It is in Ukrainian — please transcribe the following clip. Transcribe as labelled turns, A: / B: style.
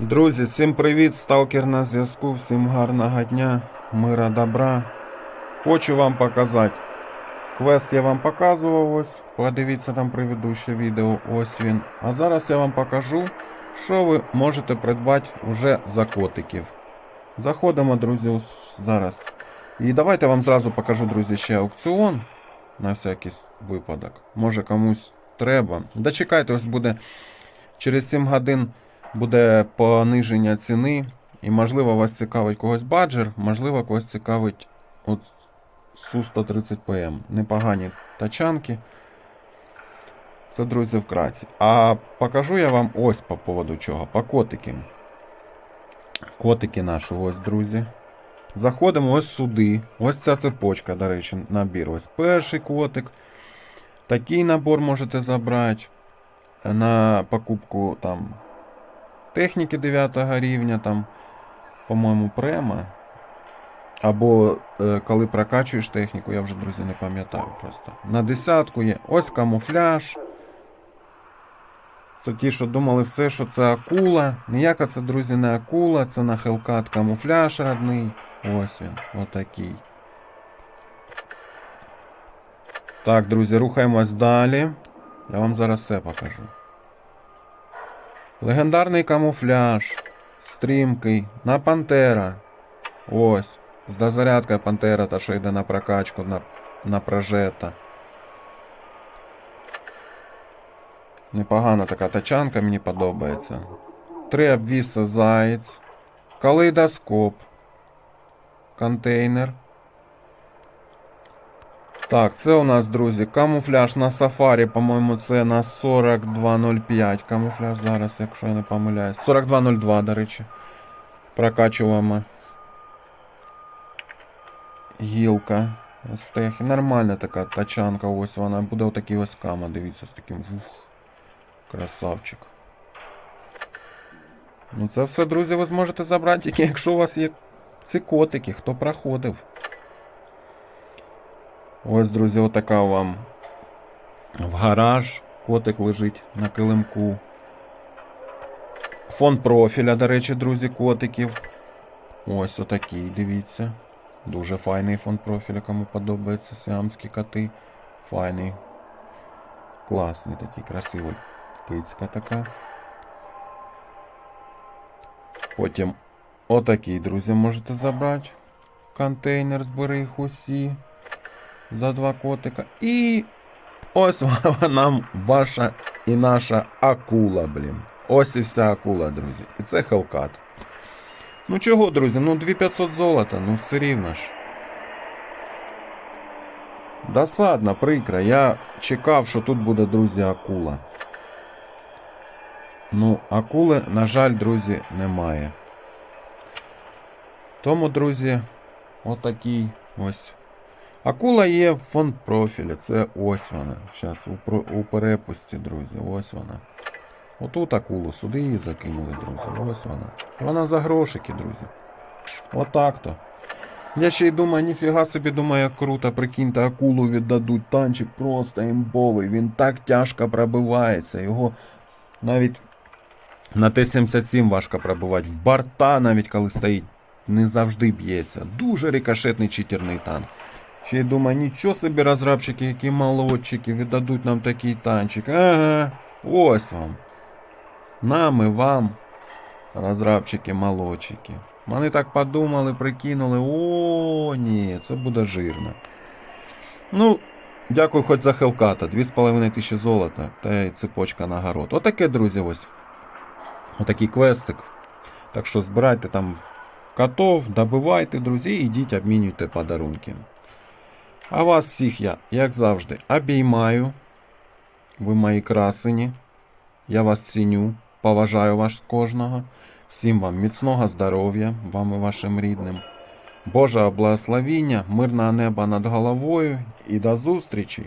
A: Друзі, всім привіт! Сталкер на зв'язку, всім гарного дня, мира, добра. Хочу вам показати. Квест я вам показував ось. Подивіться там предыдущее відео, ось він. А зараз я вам покажу, що ви можете придбати уже за котиків. Заходимо, друзі, зараз. І давайте вам зразу покажу, друзі, ще аукціон. На всякий випадок. Може комусь треба. Дочекайте, ось буде через 7 годин буде пониження ціни. І можливо вас цікавить когось баджер, можливо, когось цікавить от Су-130ПМ. Непогані тачанки. Це, друзі, вкратці. А покажу я вам ось по поводу чого. По котики. Котики наші, ось, друзі. Заходимо ось сюди. Ось ця цепочка, до речі, набір. Ось перший котик. Такий набор можете забрати. На покупку там техніки 9 рівня, там, по-моєму, према. Або е, коли прокачуєш техніку, я вже, друзі, не пам'ятаю просто. На десятку є. Ось камуфляж. Це ті, що думали все, що це акула. Ніяка це, друзі, не акула, це на Hellcat камуфляж родний. Ось він, отакий. Так, друзі, рухаємось далі. Я вам зараз все покажу. Легендарний камуфляж. Стрімкий. На Пантера. Ось. З дозарядкою Пантера, та що йде на прокачку на, на прожета. Непогана така тачанка, мені подобається. Три обвіса заєць. Калейдоскоп. Контейнер. Так, це у нас, друзі, камуфляж на сафарі, по-моєму, це на 42.05 камуфляж зараз, якщо я не помиляюсь. 42.02, до речі. Прокачуємо. Гілка. з. Нормальна така тачанка, ось вона. Буде отакий ось кама, дивіться, з таким. Ух, красавчик. Ну це все, друзі, ви зможете забрати, тільки якщо у вас є ці котики, хто проходив. Ось, друзі, отака вам в гараж. Котик лежить на килимку. Фон профіля, до речі, друзі, котиків. Ось отакий, дивіться. Дуже файний фон профіля, кому подобається. Сіамські коти. Файний. Класний такий, красивий. Кицька така. Потім отакий, друзі, можете забрати. Контейнер, збери їх усі за два котика. І ось вона ваша і наша акула, блін. Ось і вся акула, друзі. І це Hellcat. Ну чого, друзі? Ну 2500 золота, ну все рівно ж. Досадно, прикро. Я чекав, що тут буде, друзі, акула. Ну, акули, на жаль, друзі, немає. Тому, друзі, отакий ось Акула є в фонд профілі. Це ось вона. Зараз у, перепусті, друзі. Ось вона. Отут акулу сюди її закинули, друзі. Ось вона. Вона за грошики, друзі. Отак то. Я ще й думаю, ніфіга собі думаю, як круто, прикиньте, акулу віддадуть. Танчик просто імбовий. Він так тяжко пробивається. Його навіть на Т-77 важко пробивати. В борта навіть коли стоїть, не завжди б'ється. Дуже рикошетний читерний танк. Ще й думаю, нічого собі розробчики, які молодчики, віддадуть нам такий танчик. Ага, ось вам. Нам і вам, розробчики, молодчики. Вони так подумали, прикинули. О, ні, це буде жирно. Ну, дякую хоч за Хелката. 2,5 тисячі золота та й цепочка нагород. Отаке, друзі, ось. Отакий квестик. Так що збирайте там котов, добивайте, друзі, і йдіть, обмінюйте подарунки. А вас всіх я, як завжди, обіймаю. Ви мої красені. Я вас ціню, поважаю вас кожного. Всім вам міцного здоров'я, вам і вашим рідним. Божого благословіння, мирного неба над головою і до зустрічі!